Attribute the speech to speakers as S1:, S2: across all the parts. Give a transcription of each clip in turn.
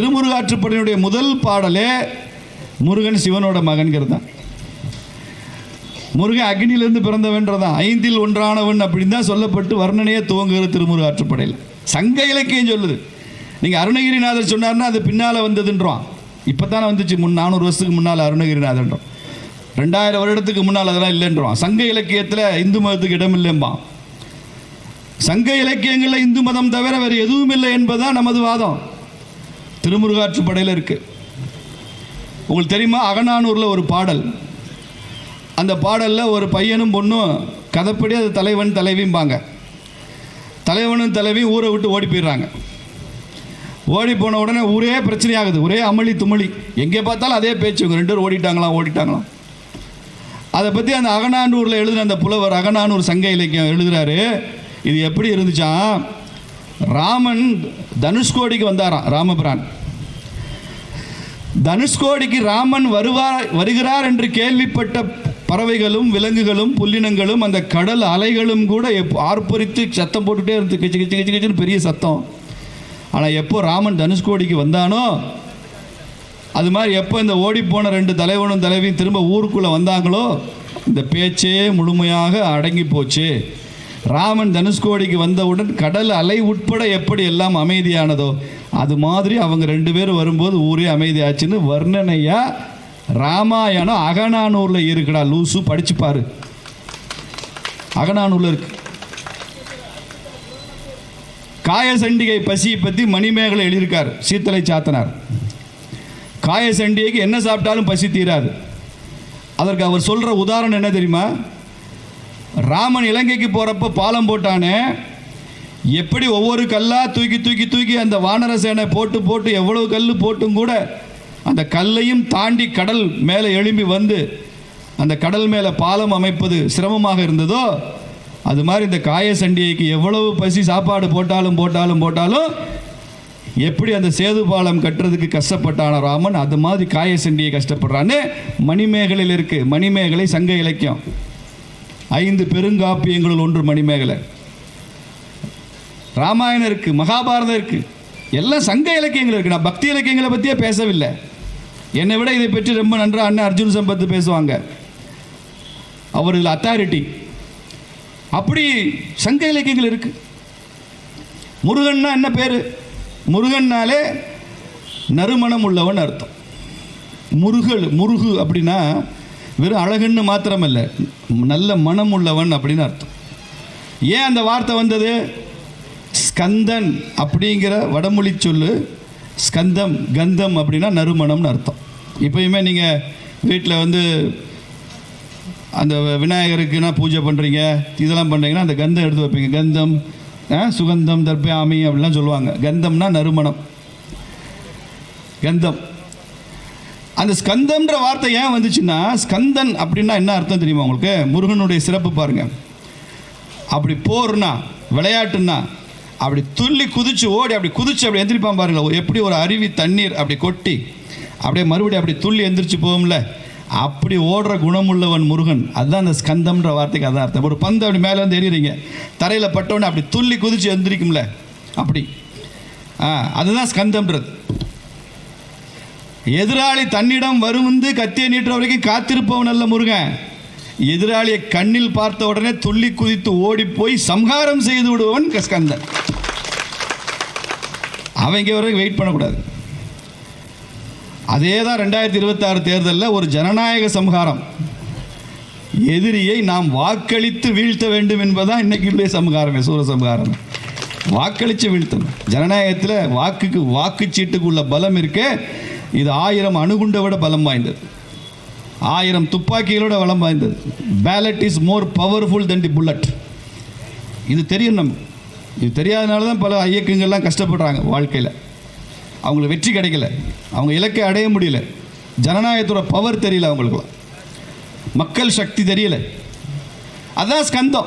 S1: திருமுருகாற்றுப்படையினுடைய முதல் பாடலே முருகன் சிவனோட மகன்கிறது தான். முருகன் அக்னியிலிருந்து பிறந்தவன்றதான் ஐந்தில் ஒன்றானவன் அப்படின்னு தான் சொல்லப்பட்டு வர்ணனையே துவங்குகிறது திருமுருகாற்றுப்படையில். சங்க இலக்கியம் சொல்லுது. நீங்கள் அருணகிரிநாதர் சொன்னார்னா அது பின்னால் வந்ததுன்றோம். இப்போ தானே வந்துச்சு. முன் நானூறு வருஷத்துக்கு முன்னால் அருணகிரிநாதன்றோம் ரெண்டாயிரம் வருடத்துக்கு முன்னால் அதெல்லாம் இல்லைன்றோம். சங்க இலக்கியத்தில் இந்து மதத்துக்கு இடம் இல்லைம்பான். சங்க இலக்கியங்களில் இந்து மதம் தவிர வேறு எதுவும் இல்லை என்பதுதான் நமது வாதம். திருமுருகாற்றுப்படையில் இருக்குது உங்களுக்கு தெரியுமா? அகநானூரில் ஒரு பாடல். அந்த பாடலில் ஒரு பையனும் பொண்ணும் கதைப்படி அது தலைவன் தலைவிம்பாங்க. தலைவனும் தலைவியும் ஊரை விட்டு ஓடி போயிடுறாங்க. ஓடி போன உடனே ஊரே பிரச்சனையாகுது. ஒரே அமளி துமளி. எங்கே பார்த்தாலும் அதே பேச்சு. இவங்க ரெண்டு பேரும் ஓடிட்டாங்களாம் ஓடிட்டாங்களாம். அதை பற்றி அந்த அகநானூரில் எழுதின அந்த புலவர் அகநானூர் சங்க இலக்கியம் எழுதுகிறாரு இது எப்படி இருந்துச்சான் ராமன் தனுஷ்கோடிக்கு வந்தாராம் ராமபிரான். தனுஷ்கோடிக்கு ராமன் வருவார் வருகிறார் என்று கேள்விப்பட்ட பறவைகளும் விலங்குகளும் புல்லினங்களும் அந்த கடல் அலைகளும் கூட எப் ஆர்ப்பரித்து சத்தம் போட்டுகிட்டே இருந்து கிச்சு கிச்சு கிச்சு கிச்சுன்னு பெரிய சத்தம். ஆனால் எப்போ ராமன் தனுஷ்கோடிக்கு வந்தானோ அது மாதிரி எப்போ இந்த ஓடிப்போன ரெண்டு தலைவனும் தலைவியும் திரும்ப ஊருக்குள்ளே வந்தாங்களோ இந்த பேச்சே முழுமையாக அடங்கி போச்சு. ராமன் தனுஷ்கோடிக்கு வந்தவுடன் கடல் அலை உட்பட எப்படி எல்லாம் அமைதியானதோ அது மாதிரி அவங்க ரெண்டு பேரும் வரும்போது ஊரே அமைதியாச்சுன்னு வர்ணனையா ராமாயணம் அகநானூரில் இருக்குடா லூசு படிச்சுப்பார் அகநானூரில் இருக்கு. காயசண்டிகை பசியை பற்றி மணிமேகலை எழுதியிருக்கார் சீத்தலை சாத்தனார். காயசண்டிகைக்கு என்ன சாப்பிட்டாலும் பசி தீராது. அதற்கு அவர் சொல்கிற உதாரணம் என்ன தெரியுமா? ராமன் இலங்கைக்கு போகிறப்ப பாலம் போட்டானே. எப்படி ஒவ்வொரு கல்லாக தூக்கி தூக்கி தூக்கி அந்த வானர சேனை போட்டு போட்டு எவ்வளவு கல் போட்டும் கூட அந்த கல்லையும் தாண்டி கடல் மேலே எழும்பி வந்து அந்த கடல் மேலே பாலம் அமைப்பது சிரமமாக இருந்ததோ அது மாதிரி இந்த காய சண்டிகைக்கு எவ்வளவு பசி சாப்பாடு போட்டாலும் போட்டாலும் போட்டாலும் எப்படி அந்த சேது பாலம் கட்டுறதுக்கு கஷ்டப்பட்டான ராமன் அது மாதிரி காய சண்டியை கஷ்டப்படுறான்னு மணிமேகலையில் இருக்குது மணிமேகலை சங்க இலக்கியம். ஐந்து பெருங்காப்பியங்களுள் ஒன்று மணிமேகலை. ராமாயணம் இருக்குது மகாபாரதம் இருக்குது எல்லாம் சங்க இலக்கியங்கள் இருக்குது நான் பக்தி இலக்கியங்களை பற்றியே பேசவில்லை. என்னை விட இதை பற்றி ரொம்ப நன்றாக அண்ணன் அர்ஜுன் சம்பத்து பேசுவாங்க. அவர் இதில் அத்தாரிட்டி அப்படி சங்க இலக்கியங்கள் இருக்குது முருகன்னா என்ன பேர்? முருகன்னாலே நறுமணம் உள்ளவன் அர்த்தம். முருகல் முருகு அப்படின்னா வெறும் அழகுன்னு மாத்திரமல்ல நல்ல மனம் உள்ளவன் அப்படின்னு அர்த்தம். ஏன் அந்த வார்த்தை வந்தது? ஸ்கந்தன் அப்படிங்கிற வடமொழி சொல்லு ஸ்கந்தம் கந்தம் அப்படின்னா நறுமணம்னு அர்த்தம். இப்பயுமே நீங்கள் வீட்டில் வந்து அந்த விநாயகருக்குன்னா பூஜை பண்ணுறீங்க இதெல்லாம் பண்ணுறீங்கன்னா அந்த கந்தம் எடுத்து வைப்பீங்க. கந்தம் ஆ, சுகந்தம் தர்பாமி அப்படிலாம் சொல்லுவாங்க. கந்தம்னா நறுமணம். கந்தம். அந்த ஸ்கந்தம்ன்ற வார்த்தை ஏன் வந்துச்சுன்னா ஸ்கந்தன் அப்படின்னா என்ன அர்த்தம் தெரியுமா உங்களுக்கு? முருகனுடைய சிறப்பு பாருங்க. அப்படி போர்னா விளையாட்டுன்னா அப்படி துள்ளி குதிச்சு ஓடி அப்படி குதிச்சு அப்படி எந்திரிப்பான் பாருங்கள் எப்படி ஒரு அருவி தண்ணீர் அப்படி கொட்டி அப்படியே மறுபடியும் அப்படி துள்ளி எந்திரிச்சு போகும்ல? அப்படி ஓடுற குணமுள்ளவன் முருகன். அதுதான் அந்த ஸ்கந்தம்ன்ற வார்த்தைக்கு அதான் அர்த்தம். ஒரு பந்து அப்படி மேலே வந்து எறிகிறீங்க தரையில் பட்டவொன்னே அப்படி துள்ளி குதிச்சு எந்திரிக்கும்ல? அப்படி. ஆ அதுதான் ஸ்கந்தம்ன்றது. எதிராளி தன்னிடம் வரும் வந்து கத்தியை நீட்டுற வரைக்கும் காத்திருப்பவன் அல்ல முருகன். எதிராளியை கண்ணில் பார்த்த உடனே துள்ளி குதித்து ஓடி போய் சம்ஹாரம் செய்து விடுபவன் ஸ்கந்தன் அவங்க வரைக்கும் வெயிட் பண்ணக்கூடாது. அதே தான் ரெண்டாயிரத்தி இருபத்தாறு தேர்தலில் ஒரு ஜனநாயக சம்ஹாரம். எதிரியை நாம் வாக்களித்து வீழ்த்த வேண்டும் என்பதுதான் இன்னைக்கு சம்ஹாரமே சூர சமகாரம் வாக்களித்து வீழ்த்தணும். ஜனநாயகத்தில் வாக்குக்கு வாக்குச்சீட்டுக்குள்ள பலம் இருக்கே. இது ஆயிரம் அணுகுண்டை விட பலம் வாய்ந்தது. ஆயிரம் துப்பாக்கிகளோட பலம் வாய்ந்தது. Ballot is more powerful then the bullet இது தெரியும் நம்ம. இது தெரியாதனால தான் பல இயக்கங்கள்லாம் கஷ்டப்படுறாங்க வாழ்க்கையில். அவங்களுக்கு வெற்றி கிடைக்கல. அவங்க இலக்கை அடைய முடியல. ஜனநாயகத்தோட பவர் தெரியல அவங்களுக்குலாம். மக்கள் சக்தி தெரியல. அதான் ஸ்கந்தம்.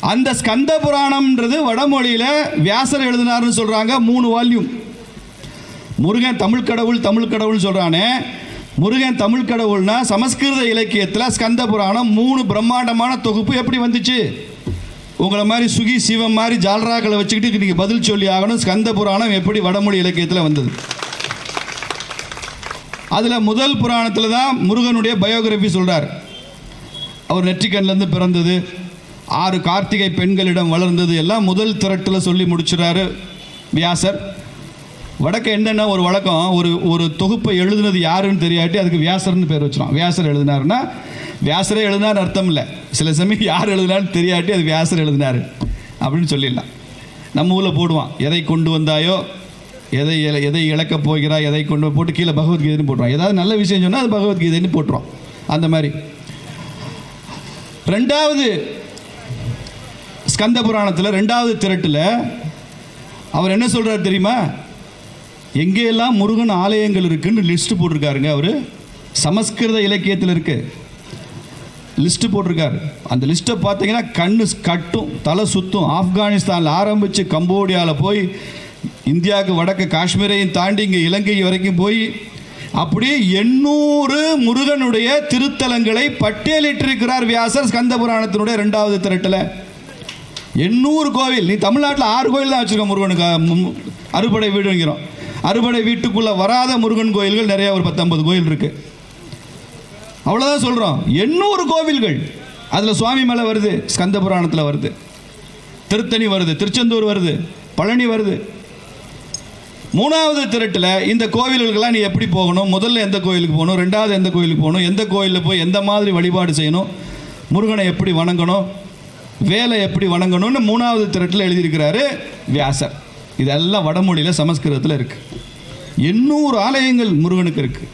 S1: அந்த ஸ்கந்த புராணம்ன்றது வடமொழியில் வியாசர் எழுதினார்னு சொல்கிறாங்க மூணு வால்யூம். முருகன் தமிழ் கடவுள் தமிழ் கடவுள் சொல்கிறானே முருகன் தமிழ் கடவுள்னா சமஸ்கிருத இலக்கியத்தில் ஸ்கந்த புராணம் மூணு பிரம்மாண்டமான தொகுப்பு எப்படி வந்துச்சு? உங்களை மாதிரி சுகி சிவம் மாதிரி ஜால்ராக்களை வச்சுக்கிட்டு நீங்கள் பதில் சொல்லி ஆகணும். ஸ்கந்த புராணம் எப்படி வடமொழி இலக்கியத்தில் வந்தது? அதில் முதல் புராணத்தில் தான் முருகனுடைய பயோகிராஃபி சொல்கிறார் அவர் நெற்றிக்கண்லேருந்து பிறந்தது. ஆறு கார்த்திகை பெண்களிடம் வளர்ந்தது. எல்லாம் முதல் திரட்டில் சொல்லி முடிச்சுறாரு. வியாசர். வடக்க என்னென்ன ஒரு வழக்கம் ஒரு ஒரு தொகுப்பை எழுதுனது யாருன்னு தெரியாட்டி அதுக்கு வியாசர்னு பேர் வச்சிரும். வியாசர் எழுதினாருன்னா வியாசரே எழுதினார் அர்த்தம் இல்லை. சில சமயம் யார் எழுதினாலும் தெரியாட்டி அது வியாசர் எழுதினார் அப்படின்னு சொல்லிடலாம். நம்ம ஊரில் போடுவான் எதை கொண்டு வந்தாயோ எதை எதை இழக்கப் போகிறாய் எதை கொண்டு போட்டு கீழே பகவத்கீதைன்னு போட்டுருவான். ஏதாவது நல்ல விஷயம் சொன்னால் அது பகவத்கீதைன்னு போட்டுரும். அந்த மாதிரி. ரெண்டாவது ஸ்கந்த புராணத்தில் ரெண்டாவது திரட்டில் அவர் என்ன சொல்கிறார் தெரியுமா? எங்கேயெல்லாம் முருகன் ஆலயங்கள் இருக்குன்னு லிஸ்ட் போட்டிருக்காருங்க அவர்? சமஸ்கிருத இலக்கியத்தில் இருக்கு. லிஸ்ட் போட்டிருக்காரு. அந்த லிஸ்ட்டை பார்த்தீங்கன்னா கண்ணு கட்டும் தலை சுத்தும். ஆப்கானிஸ்தானில் ஆரம்பித்து கம்போடியாவில் போய் இந்தியாவுக்கு வடக்கு காஷ்மீரையும் தாண்டி இங்கே இலங்கை வரைக்கும் போய் அப்படியே எண்ணூறு முருகனுடைய திருத்தலங்களை பட்டியலிட்டிருக்கிறார் வியாசர் ஸ்கந்த புராணத்தினுடைய ரெண்டாவது திரட்டில். எண்ணூறு கோவில். நீ தமிழ்நாட்டில் ஆறு கோயில் தான் வச்சுருக்க முருகனுக்கு. அறுபடை வீடுங்கிறோம். அறுபடை வீட்டுக்குள்ளே வராத முருகன் கோயில்கள் நிறைய ஒரு பத்தொன்பது கோயில் இருக்குது அவ்வளோதான் சொல்கிறோம் எண்ணூறு கோவில்கள். அதில் சுவாமி மலை வருது ஸ்கந்த புராணத்தில் வருது. திருத்தணி வருது திருச்செந்தூர் வருது பழனி வருது. மூணாவது திரட்டில் இந்த கோவில்களுக்கெல்லாம் நீ எப்படி போகணும்? முதல்ல எந்த கோயிலுக்கு போகணும்? ரெண்டாவது எந்த கோயிலுக்கு போகணும்? எந்த கோயிலில் போய் எந்த மாதிரி வழிபாடு செய்யணும்? முருகனை எப்படி வணங்கணும்? வேலை எப்படி வணங்கணும்னு மூணாவது திரட்டில் எழுதியிருக்கிறாரு வியாசர். இதெல்லாம் வடமொழியில் சமஸ்கிருதத்தில் இருக்குது எண்ணூறு ஆலயங்கள் முருகனுக்கு இருக்குது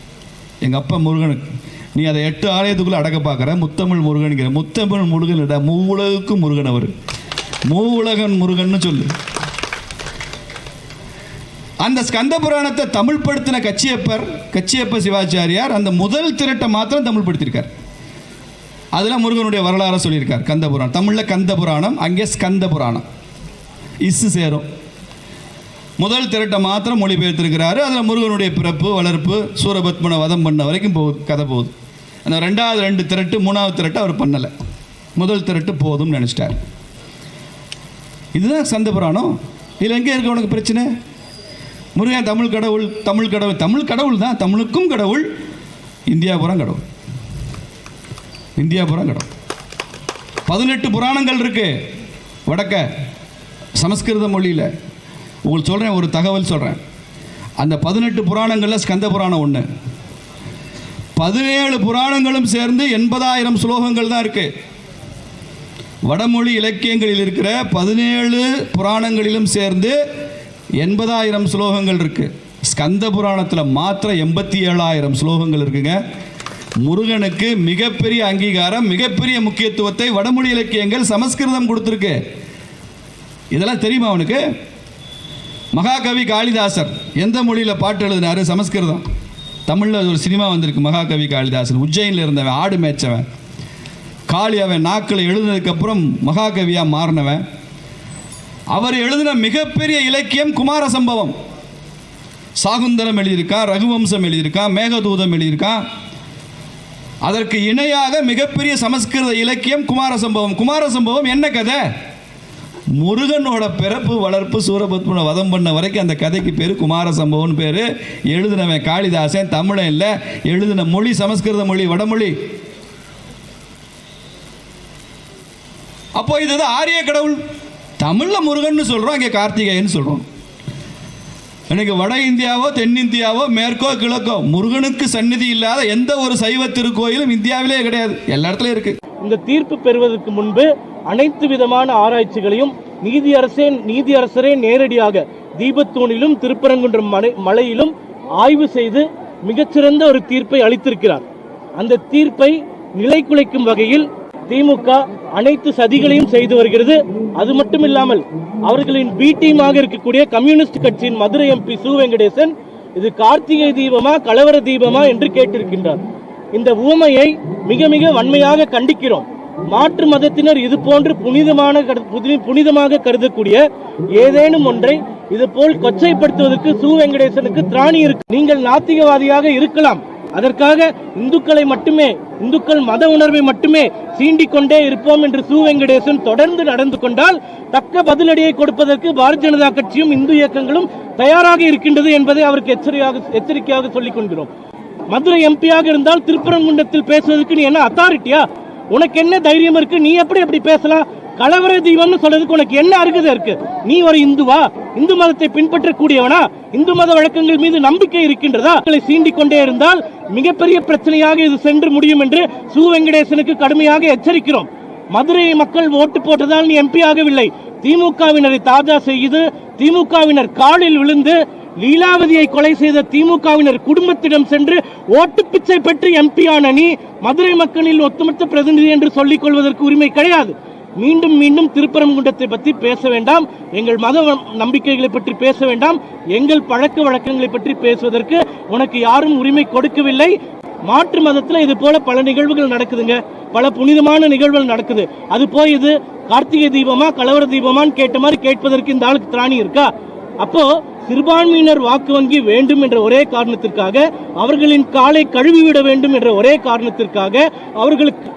S1: எங்கள் அப்பா முருகனுக்கு. நீ அதை எட்டு ஆலயத்துக்குள்ளே அடக்க பார்க்குற. முத்தமிழ் முருகனுங்கிற முத்தமிழ் முருகன் இட மூவுலகுக்கு முருகன் அவர். மூவுலகன் முருகன்னு சொல்லு. அந்த ஸ்கந்த புராணத்தை தமிழ் படுத்தின கச்சியப்பர் கச்சியப்ப சிவாச்சாரியார் அந்த முதல் திரட்டை மாத்திரம் தமிழ் படுத்தியிருக்கார் அதில் முருகனுடைய வரலாறாக சொல்லியிருக்கார் கந்த புராணம். தமிழில் கந்த புராணம் அங்கே ஸ்கந்த புராணம். இசு சேரும். முதல் திரட்டை மாத்திரம் மொழிபெயர்த்திருக்கிறாரு. அதில் முருகனுடைய பிறப்பு வளர்ப்பு சூரபத்மனை வதம் பண்ண வரைக்கும் போகுது கதை போகுது. அந்த ரெண்டாவது ரெண்டு திரட்டு மூணாவது திரட்டு அவர் பண்ணலை. முதல் திரட்டு போதும்னு நினச்சிட்டார். இதுதான் சந்த புராணம். இதில் எங்கே இருக்க உனக்கு பிரச்சனை? முருகன் தமிழ் கடவுள் தமிழ் கடவுள் தமிழ் கடவுள் தான். தமிழுக்கும் கடவுள் இந்தியாபுரம் கடவுள். இந்தியாபுரம் கடவுள். பதினெட்டு புராணங்கள் இருக்குது வடக்க சமஸ்கிருத மொழியில். உங்களுக்கு சொல்கிறேன் ஒரு தகவல் சொல்கிறேன் அந்த பதினெட்டு புராணங்களில் ஸ்கந்த புராணம் ஒன்று பதினேழு புராணங்களும் சேர்ந்து எண்பதாயிரம் ஸ்லோகங்கள் தான் இருக்குது வடமொழி இலக்கியங்களில் இருக்கிற பதினேழு புராணங்களிலும் சேர்ந்து எண்பதாயிரம் ஸ்லோகங்கள் இருக்குது ஸ்கந்த புராணத்தில் மாத்திரம் எண்பத்தி ஏழாயிரம் ஸ்லோகங்கள் இருக்குங்க. முருகனுக்கு மிகப்பெரிய அங்கீகாரம் மிகப்பெரிய முக்கியத்துவத்தை வடமொழி இலக்கியங்கள் சமஸ்கிருதம் கொடுத்துருக்கு. இதெல்லாம் தெரியுமா அவனுக்கு? மகாகவி காளிதாசர். எந்த மொழியில் பாட்டு எழுதினாரு? சமஸ்கிருதம். தமிழில் ஒரு சினிமா வந்திருக்கு மகாகவி காளிதாசன். உஜ்ஜயினில் இருந்தவன் ஆடு மேய்ச்சவன். காளி அவன் நாக்கில் எழுதினதுக்கப்புறம் மகாகவியாக மாறினவன். அவர் எழுதின மிகப்பெரிய இலக்கியம் குமார சம்பவம் சாகுந்தரம் எழுதியிருக்கான் ரகுவம்சம் எழுதியிருக்கான் மேகதூதம் எழுதியிருக்கான் அதற்கு இணையாக மிகப்பெரிய சமஸ்கிருத இலக்கியம் குமார சம்பவம் குமார சம்பவம் என்ன கதை? முருகனோட பிறப்பு வளர்ப்பு சூரபத்மனை வதம் பண்ண வரைக்கும் அந்த கதைக்கு பேர் குமார சம்பவம்னு பேர். எழுதினவன் காளிதாசன் தமிழன் இல்லை. எழுதின மொழி சமஸ்கிருத மொழி வடமொழி. அப்போ இது ஆரிய கடவுள். தமிழில் முருகன் சொல்கிறோம் இங்கே கார்த்திகேயன் சொல்கிறோம் எனக்கு வட இந்தியாவோ தென்னிந்தியாவோ மேற்கோ கிழக்கோ முருகனுக்கு சந்நிதி இல்லாத எந்த ஒரு சைவ திருக்கோயிலும் இந்தியாவிலே கிடையாது. எல்லா இடத்துலையும் இருக்குது
S2: இந்த தீர்ப்பு பெறுவதற்கு முன்பு அனைத்து விதமான ஆராய்ச்சிகளையும் நீதியரசே நீதியரசரே நேரடியாக தீபத்தூணிலும் திருப்பரங்குன்றம் மலை மலையிலும் ஆய்வு செய்து மிகச்சிறந்த ஒரு தீர்ப்பை அளித்திருக்கிறார். அந்த தீர்ப்பை நிலைக்குலைக்கும் வகையில் திமுக அனைத்து சதிகளையும் செய்து வருகிறது. அது மட்டும் இல்லாமல் அவர்களின் பி டீமாக இருக்கக்கூடிய கம்யூனிஸ்ட் கட்சியின் மதுரை எம்பி சு வெங்கடேசன் இது கார்த்திகை தீபமா கலவர தீபமா என்று கேட்டிருக்கின்றார். இந்த ஊமையை மிக மிக வன்மையாக கண்டிக்கிறோம். மாற்று மதத்தினர் இது போன்று புனிதமான புனிதமாக கருதக்கூடிய ஏதேனும் ஒன்றை இது போல் கொச்சைப்படுத்துவதற்கு சு. வெங்கடேசனுக்கு திராணி இருக்கு. நீங்கள் நாத்திகவாதியாக இருக்கலாம். அதற்காக இந்துக்களை மட்டுமே இந்துக்கள் மத உணர்வை மட்டுமே சீண்டிக் கொண்டே இருப்போம் என்று சு. வெங்கடேசன் தொடர்ந்து நடந்து கொண்டால் தக்க பதிலடியை கொடுப்பதற்கு பாரதிய ஜனதா கட்சியும் இந்து இயக்கங்களும் தயாராக இருக்கின்றது என்பதை அவருக்கு எச்சரிக்கையாக எச்சரிக்கையாக சொல்லிக் கொள்கிறோம். மதுரை எம்பியாக இருந்தால் திருப்பரங்குன்றத்தில் பேசுவதற்கு நீ என்ன அத்தாரிட்டியா உனக்கு என்ன தைரியம் இருக்கு? நீ எப்படி எப்படி பேசலாம்? கலவர தீபம்னு சொல்றதுக்கு உனக்கு என்ன அருகதை இருக்கு? நீ ஒரு இந்துவா? இந்து மதத்தை பின்பற்றக்கூடியவனா? இந்து மத வழக்கங்கள் மீது நம்பிக்கை இருக்கின்றதா? மக்களை சீண்டிக் கொண்டே இருந்தால் மிகப்பெரிய பிரச்சனையாக இது சென்று முடியும் என்று சு. வெங்கடேசனுக்கு கடுமையாக எச்சரிக்கிறோம். மதுரை மக்கள் ஓட்டு போட்டதால் நீ எம்பி ஆகவில்லை. திமுகவினரை தாஜா செய்து திமுகவினர் காலில் விழுந்து லீலாவதியை கொலை செய்த திமுகவினர் குடும்பத்திடம் சென்று ஓட்டு பிச்சை பெற்று எம்பி ஆன நீ மதுரை மக்களில் ஒட்டுமொத்த பிரதிநிதி என்று சொல்லிக் கொள்வதற்கு உரிமை கிடையாது. மீண்டும் மீண்டும் திருப்பரங்குன்றத்தை பற்றி பேச வேண்டாம். எங்கள் மத நம்பிக்கைகளை பற்றி பேச வேண்டாம். எங்கள் பழக்க வழக்கங்களை பற்றி பேசுவதற்கு உனக்கு யாரும் உரிமை கொடுக்கவில்லை. மாற்று மதத்துல இது போல பல நிகழ்வுகள் நடக்குதுங்க. பல புனிதமான நிகழ்வுகள் நடக்குது. அது போய் இது கார்த்திகை தீபமா கலவர தீபமான்னு கேட்ட மாதிரி கேட்பதற்கு இந்த ஆளுக்கு திராணி இருக்கா? அப்போ சிறுபான்மையினர் வாக்கு வங்கி வேண்டும் என்ற ஒரே காரணத்திற்காக அவர்களின் காலை கழுவிவிட வேண்டும் என்ற ஒரே காரணத்திற்காக அவர்களுக்கு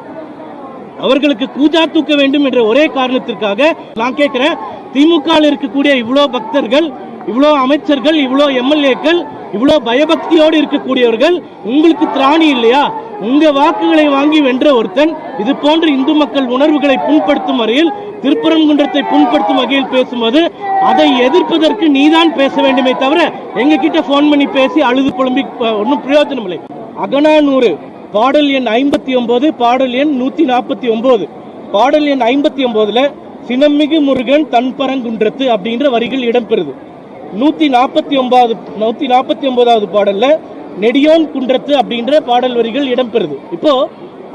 S2: அவர்களுக்கு கூஜா தூக்க வேண்டும் என்ற ஒரே காரணத்திற்காக நான் கேட்கிறேன் திமுக இருக்கக்கூடிய இவ்வளோ பக்தர்கள் இவ்வளோ அமைச்சர்கள் இவ்வளோ எம்எல்ஏக்கள் இவ்வளோ பயபக்தியோடு இருக்கக்கூடியவர்கள் உங்களுக்கு திராணி இல்லையா? உங்க வாக்குகளை வாங்கி வென்ற ஒருத்தன் இது போன்ற இந்து மக்கள் உணர்வுகளை புண்படுத்தும் வரையில் திருப்பரங்குன்றத்தை புண்படுத்தும் வகையில் பேசும்போது அதை எதிர்ப்பதற்கு நீதான் பேச வேண்டுமே தவிர எங்க கிட்ட போன் பண்ணி பேசி அழுது புலம்பி ஒன்றும் பிரயோஜனம் இல்லை அகனானூறு பாடல் எண் ஐம்பத்தி ஒன்பது பாடல் எண் நூத்தி நாற்பத்தி ஒன்பது. பாடல் எண் ஐம்பத்தி ஒன்பதுல சினமிகு முருகன் தன்பரங்குன்றத்து அப்படின்ற வரிகள் இடம்பெறுது. நூத்தி நாற்பத்தி ஒன்பது நூத்தி நாற்பத்தி ஒன்பதாவது பாடல்ல நெடியோன் குன்றத்து அப்படின்ற பாடல் வரிகள் இடம்பெறுது. இப்போ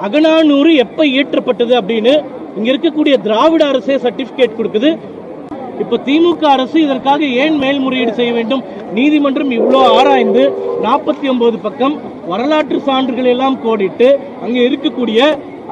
S2: அகனானூறு எப்ப இயற்றப்பட்டது அப்படின்னு இங்க இருக்கக்கூடிய திராவிட அரசே சர்டிபிகேட் கொடுக்குது. இப்ப திமுக அரசு இதற்காக ஏன் மேல்முறையீடு செய்ய வேண்டும்? நீதிமன்றம் இவ்வளோ ஆராய்ந்து நாற்பத்தி ஒன்பது பக்கம் வரலாற்று சான்றுகள் எல்லாம் கோடிட்டு அங்க இருக்கக்கூடிய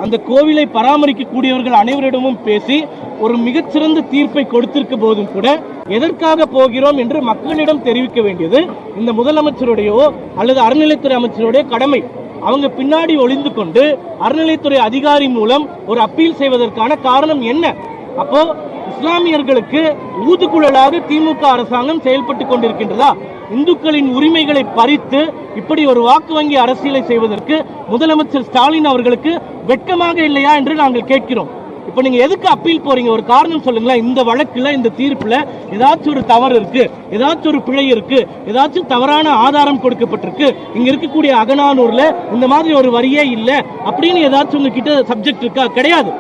S2: அந்த கோவிலை பராமரிக்கக்கூடியவர்கள் அனைவரிடமும் பேசி ஒரு மிகச்சிறந்த தீர்ப்பை கொடுத்திருக்க போதும் கூட எதற்காக போகிறோம் என்று மக்களிடம் தெரிவிக்க வேண்டியது இந்த முதலமைச்சருடையோ அல்லது அறநிலைத்துறை அமைச்சருடைய கடமை. அவங்க பின்னாடி ஒளிந்து கொண்டு அறநிலைத்துறை அதிகாரி மூலம் ஒரு அப்பீல் செய்வதற்கான காரணம் என்ன? அப்போ இஸ்லாமியர்களுக்கு ஊதுகுழலாக திமுக அரசாங்கம் செயல்பட்டு கொண்டிருக்கின்றதா? இந்துக்களின் உரிமைகளை பறித்து இப்படி ஒரு வாக்கு வங்கி அரசியலை செய்வதற்கு முதலமைச்சர் ஸ்டாலின் அவர்களுக்கு வெட்கமாக இல்லையா என்று நாங்கள் கேட்கிறோம். இப்ப நீங்க எதுக்கு அப்பீல் போறீங்க? ஒரு காரணம் சொல்லுங்களேன். இந்த வழக்குல இந்த தீர்ப்புல ஏதாச்சும் ஒரு தவறு இருக்கு ஏதாச்சும் ஒரு பிழை இருக்கு ஏதாச்சும் தவறான ஆதாரம் கொடுக்கப்பட்டிருக்கு. இங்க இருக்கக்கூடிய அகனானூர்ல இந்த மாதிரி ஒரு வரியே இல்ல அப்படின்னு ஏதாச்சும் உங்ககிட்ட சப்ஜெக்ட் இருக்கா? கிடையாது.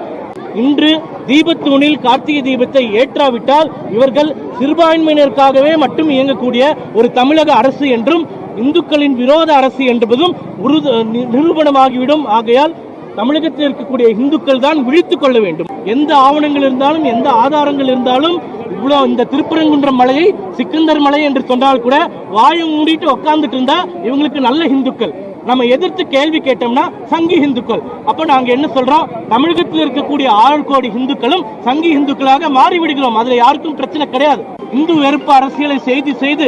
S2: இன்று தீபத்தூணில் கார்த்திகை தீபத்தை ஏற்றாவிட்டால் இவர்கள் சிறுபான்மையினருக்காகவே மட்டும் இயங்கக்கூடிய ஒரு தமிழக அரசு என்றும் இந்துக்களின் விரோத அரசு என்பதும் உறுதி நிரூபணமாகிவிடும். ஆகையால் தமிழகத்தில் இருக்கக்கூடிய இந்துக்கள் தான் விழித்துக் கொள்ள வேண்டும். எந்த ஆவணங்கள் இருந்தாலும் எந்த ஆதாரங்கள் இருந்தாலும் இவ்வளவு இந்த திருப்பரங்குன்றம் மலையை சிக்கந்தர் மலை என்று சொன்னால் கூட வாயை மூடிட்டு உட்கார்ந்துட்டு இருந்தா இவங்களுக்கு நல்ல இந்துக்கள். நம்ம எதிர்த்து கேள்வி கேட்டோம்னா சங்கி இந்துக்கள். அப்போ நாங்க என்ன சொல்றோம்? தமிழகத்தில் இருக்கக்கூடிய ஆறு கோடி இந்துக்களும் சங்கி இந்துக்களாக மாறிவிடுகிறோம். அதுல யாருக்கும் பிரச்சனை கிடையாது. இந்து வெறுப்பு அரசியலை செய்து செய்து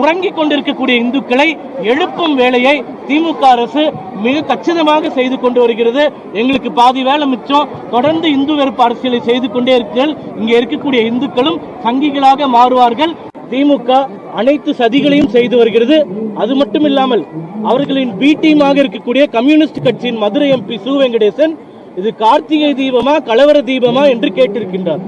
S2: உறங்கிக் கொண்டிருக்கக்கூடிய இந்துக்களை எழுப்பும் வேலையை திமுக அரசு மிக கச்சிதமாக செய்து கொண்டு வருகிறது. எங்களுக்கு பாதி வேலை மிச்சம். தொடர்ந்து இந்து வெறுப்பு அரசியலை செய்து கொண்டே இருக்கிறீர்கள் இங்க இருக்கக்கூடிய இந்துக்களும் சங்கிகளாக மாறுவார்கள். திமுக அனைத்து சதிகளையும் செய்து வருகிறது. அது மட்டும் இல்லாமல் அவர்களின் பி டீமாக இருக்கக்கூடிய கம்யூனிஸ்ட் கட்சியின் மதுரை எம்பி சு வெங்கடேசன் இது கார்த்திகை தீபமா கலவர தீபமா என்று கேட்டிருக்கின்றார்.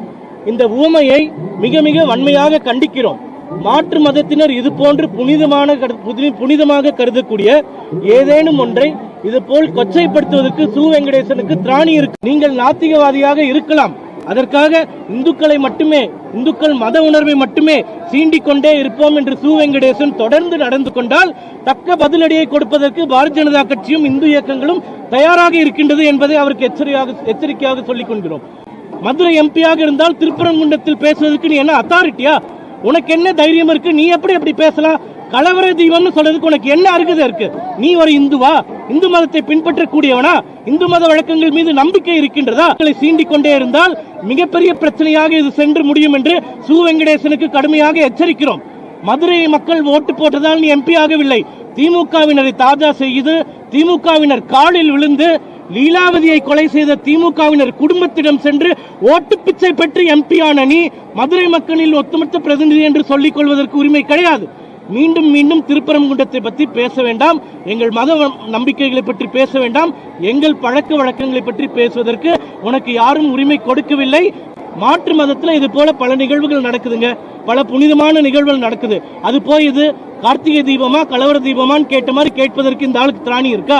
S2: இந்த ஊமையை மிக மிக வன்மையாக கண்டிக்கிறோம். மாற்று மதத்தினர் இது போன்று புனிதமான புனிதமாக கருதக்கூடிய ஏதேனும் ஒன்றை இது போல் கொச்சைப்படுத்துவதற்கு சு. வெங்கடேசனுக்கு திராணி இருக்கு. நீங்கள் நாத்திகவாதியாக இருக்கலாம். அதற்காக இந்துக்களை மட்டுமே இந்துக்கள் மத உணர்வை மட்டுமே சீண்டிக் கொண்டே இருப்போம் என்று சு. வெங்கடேசன் தொடர்ந்து நடந்து கொண்டால் தக்க பதிலடியை கொடுப்பதற்கு பாரதிய ஜனதா கட்சியும் இந்து இயக்கங்களும் தயாராக இருக்கின்றது என்பதை அவருக்கு எச்சரிக்கையாக எச்சரிக்கையாக சொல்லிக் கொள்கிறோம். மதுரை எம்பியாக இருந்தால் திருப்பரங்குன்றத்தில் பேசுவதற்கு நீ என்ன அத்தாரிட்டியா உனக்கு என்ன தைரியம் இருக்கு? நீ எப்படி எப்படி பேசலாம் கலவர தீபம்னு சொல்றதுக்கு உனக்கு என்ன அருகதை இருக்கு? நீ ஒரு இந்துவா? இந்து மதத்தை பின்பற்றக்கூடியவனா? இந்து மத வழக்கங்கள் மீது நம்பிக்கை இருக்கின்றதா? மக்களை சீண்டிக் கொண்டே இருந்தால் மிகப்பெரிய பிரச்சனையாக இது சென்று முடியும் என்று சு. வெங்கடேசனுக்கு கடுமையாக எச்சரிக்கிறோம். மதுரை மக்கள் ஓட்டு போட்டதால் நீ எம்பி ஆகவில்லை. திமுகவினரை தாஜா செய்து திமுகவினர் காலில் விழுந்து லீலாவதியை கொலை செய்த திமுகவினர் குடும்பத்திடம் சென்று ஓட்டு பிச்சை பெற்று எம்பி ஆன நீ மதுரை மக்களில் ஒட்டுமொத்த பிரதிநிதி என்று சொல்லிக் கொள்வதற்கு உரிமை கிடையாது. மீண்டும் மீண்டும் திருப்பரங்குன்றத்தை பற்றி பேச வேண்டாம். எங்கள் மத நம்பிக்கைகளை பற்றி பேச வேண்டாம். எங்கள் பழக்க வழக்கங்களை பற்றி பேசுவதற்கு உனக்கு யாரும் உரிமை கொடுக்கவில்லை. மாற்று மதத்துல இது போல பல நிகழ்வுகள் நடக்குதுங்க. பல புனிதமான நிகழ்வுகள் நடக்குது. அது போய் இது கார்த்திகை தீபமா கலவர தீபமான்னு கேட்ட மாதிரி கேட்பதற்கு இந்த ஆளுக்கு திராணி இருக்கா?